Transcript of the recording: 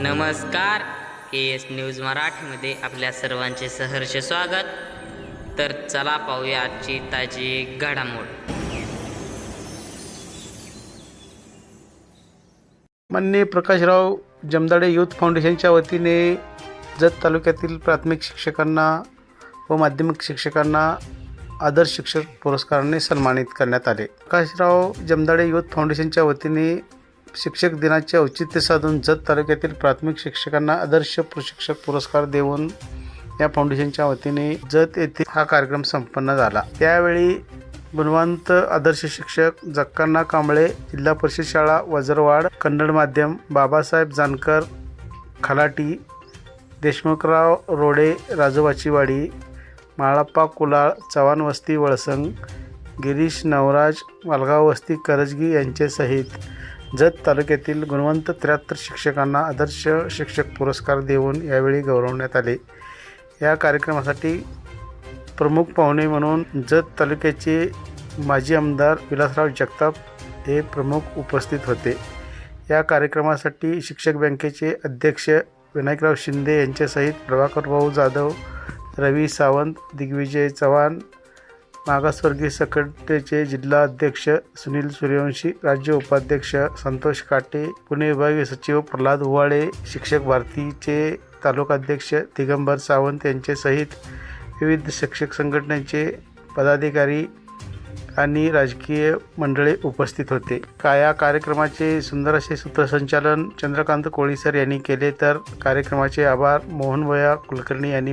नमस्कार के S news मराठीमध्ये आपल्या सर्वांचे सहर्ष स्वागत. तर चला पाहूया आजची ताजी घडामोड. माननीय प्रकाशराव जमदाडे यूथ फाउंडेशनच्या वतीने जत तालुक्यातील प्राथमिक शिक्षकांना व माध्यमिक शिक्षकांना आदर्श शिक्षक पुरस्काराने सन्मानित करण्यात आले. प्रकाशराव जमदाडे युथ फाउंडेशनच्या वतीने शिक्षक दिनाचे औचित्य साधून जत तालुक्यातील प्राथमिक शिक्षकांना आदर्श प्रशिक्षक पुरस्कार देऊन या फाउंडेशनच्या वतीने जत येथे हा कार्यक्रम संपन्न झाला. त्यावेळी गुणवंत आदर्श शिक्षक जक्कांना कांबळे जिल्हा परिषद शाळा वजरवाड कन्नड माध्यम बाबासाहेब जानकर खलाटी देशमुखराव रोडे राजोबाचीवाडी माळप्पा कुलाळ चव्हाण वस्ती वळसंग गिरीश नवराज मालगाव वस्ती करजगी यांच्यासहित जत तालुक्यातील गुणवंत त्र्याहत्तर शिक्षकांना आदर्श शिक्षक पुरस्कार देऊन यावेळी गौरवण्यात आले. या कार्यक्रमासाठी प्रमुख पाहुणे म्हणून जत तालुक्याचे माजी आमदार विलासराव जगताप हे प्रमुख उपस्थित होते. या कार्यक्रमासाठी शिक्षक बँकेचे अध्यक्ष विनायकराव शिंदे यांच्यासहित प्रभाकर भाऊ जाधव रवी सावंत दिग्विजय चव्हाण मागासवर्गीय संघटनेचे जिल्हा अध्यक्ष सुनील सूर्यवंशी राज्य उपाध्यक्ष संतोष काटे पुणे विभागीय सचिव प्रल्हाद उवाळे शिक्षक भारतीचे तालुकाध्यक्ष दिगंबर सावंत यांच्यासहित विविध शिक्षक संघटनेचे पदाधिकारी आणि राजकीय मंडळे उपस्थित होते. का या कार्यक्रमाचे सुंदर असे सूत्रसंचालन चंद्रकांत कोळीसर यांनी केले तर कार्यक्रमाचे आभार मोहनभया कुलकर्णी यांनी